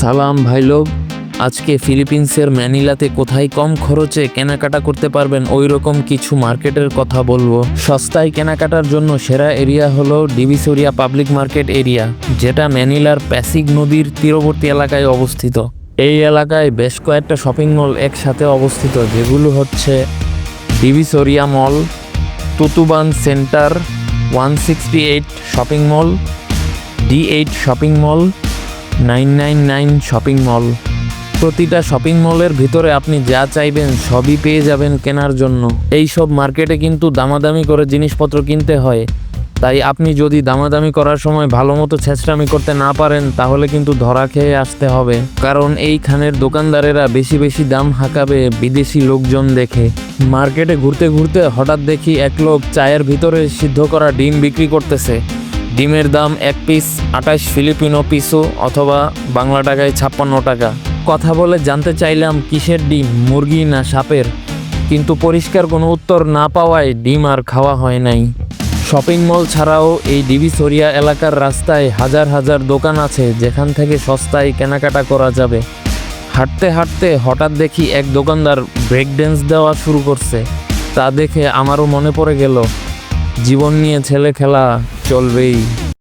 সালাম ভাই লোক আজকে ফিলিপিন্সের ম্যানিলাতে কোথায় কম খরচে কেনাকাটা করতে পারবেন ওই রকম কিছু মার্কেটের কথা বলব। সস্তায় কেনাকাটার জন্য সেরা এরিয়া হলো ডিভিসোরিয়া পাবলিক মার্কেট এরিয়া, যেটা ম্যানিলার প্যাসিক নদীর তীরবর্তী এলাকায় অবস্থিত। এই এলাকায় বেশ কয়েকটা শপিং মল একসাথে অবস্থিত, যেগুলো হচ্ছে Divisoria mall, Tutuban center, one sixty eight shopping mall, D eight shopping mall nine nine nine shopping mall. প্রতিটা শপিং মলের ভিতরে আপনি যা চাইবেন সবই পেয়ে যাবেন কেনার জন্য। এই সব মার্কেটে কিন্তু দামাদামি করে জিনিসপত্র কিনতে হয়। তাই আপনি যদি দামাদামি করার সময় ভালো মতো ছেঁচড়ামি করতে না পারেন, তাহলে কিন্তু ধরা খেয়ে আসতে হবে। কারণ এইখানের দোকানদারেরা বেশি বেশি দাম হাঁকাবে বিদেশি লোকজন দেখে। মার্কেটে ঘুরতে ঘুরতে হঠাৎ দেখি এক লোক চায়ের ভিতরে সিদ্ধ করা ডিম বিক্রি করতেছে। ডিমের দাম এক পিস, আঠাশ ফিলিপিনো পিসো অথবা বাংলা টাকায় ছাপ্পান্ন টাকা। কথা বলে জানতে চাইলাম কিসের ডিম, মুরগি না সাপের? কিন্তু পরিষ্কার কোনো উত্তর না পাওয়ায় ডিম আর খাওয়া হয় নাই। শপিং মল ছাড়াও এই ডিভিসোরিয়া এলাকার রাস্তায় হাজার হাজার দোকান আছে, যেখান থেকে সস্তায় কেনাকাটা করা যাবে। হাঁটতে হাঁটতে হঠাৎ দেখি এক দোকানদার ব্রেক ড্যান্স দেওয়া শুরু করছে। তা দেখে আমারও মনে পড়ে গেল জীবন নিয়ে ছেলে খেলা চলবেই।